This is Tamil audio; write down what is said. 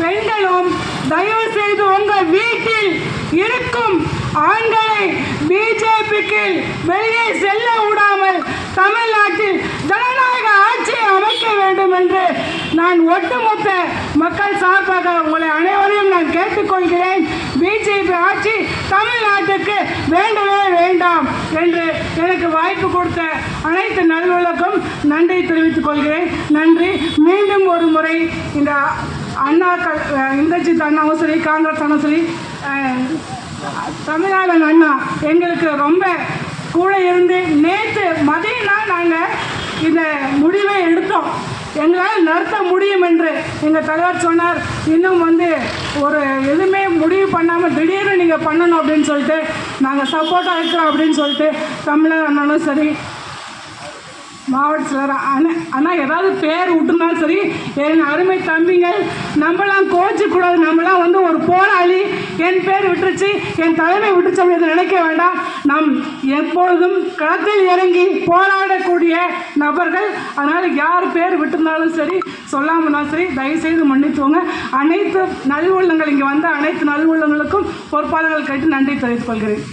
பெண்களும் தயவு செய்து உங்கள் வீட்டில் இருக்கும் ஆண்களை பிஜேபிக்கு வெளியே செல்ல விடாமல் தமிழ்நாட்டில் ஜனநாயக ஆட்சியை அமைக்க வேண்டும் என்று நான் ஒட்டுமொத்த மக்கள் சார்பாக உங்களை அனைவரையும் நான் கேட்டுக்கொள்கிறேன். பிஜேபி ஆட்சி தமிழ்நாட்டுக்கு வேண்டவே வேண்டாம் என்று எனக்கு வாய்ப்பு கொடுத்த அனைத்து நல்லுள்ளக்கும் நன்றி தெரிவித்துக் கொள்கிறேன். நன்றி. மீண்டும் ஒரு முறை இந்த அண்ணா க- இந்திரஜித் அண்ணாவும் சரி காங்கிரஸ் அண்ணா சரி தமிழ்நாடன் அண்ணா எங்களுக்கு ரொம்ப கூட இருந்து நேற்று மதிய நாள் நாங்கள் இந்த முடிவை எடுத்தோம். எங்களால் நடத்த முடியும் என்று எங்கள் தலைவர் சொன்னார். இன்னும் வந்து ஒரு எதுவுமே முடிவு பண்ணாமல் திடீர்னு நீங்கள் பண்ணணும் அப்படின்னு சொல்லிட்டு நாங்கள் சப்போர்ட்டாக இருக்கிறோம் அப்படின்னு சொல்லிட்டு தமிழர் அண்ணனும் சரி மாவட்ட சிலர் அண்ணா ஆனால் ஏதாவது பேர் விட்டுருந்தாலும் சரி என் அருமை தம்பிங்கள் நம்மளாம் கோச்சிக்கூடாது. நம்மளாம் வந்து ஒரு போராளி. என் பேர் விட்டுருச்சு. என் தலைமை விட்டுருச்சு அப்படின்னு நினைக்க வேண்டாம். நாம் எப்பொழுதும் களத்தில் இறங்கி போராடக்கூடிய நபர்கள். அதனால் யார் பேர் விட்டுருந்தாலும் சரி சொல்லாமலாம் சரி தயவுசெய்து மன்னித்துவோங்க அனைத்து நல்வுள்ளங்கள் இங்கே வந்த அனைத்து நல்வுள்ளங்களுக்கும் பொறுப்பாளர்கள் கேட்டு நன்றி தெரிவித்துக் கொள்கிறேன்.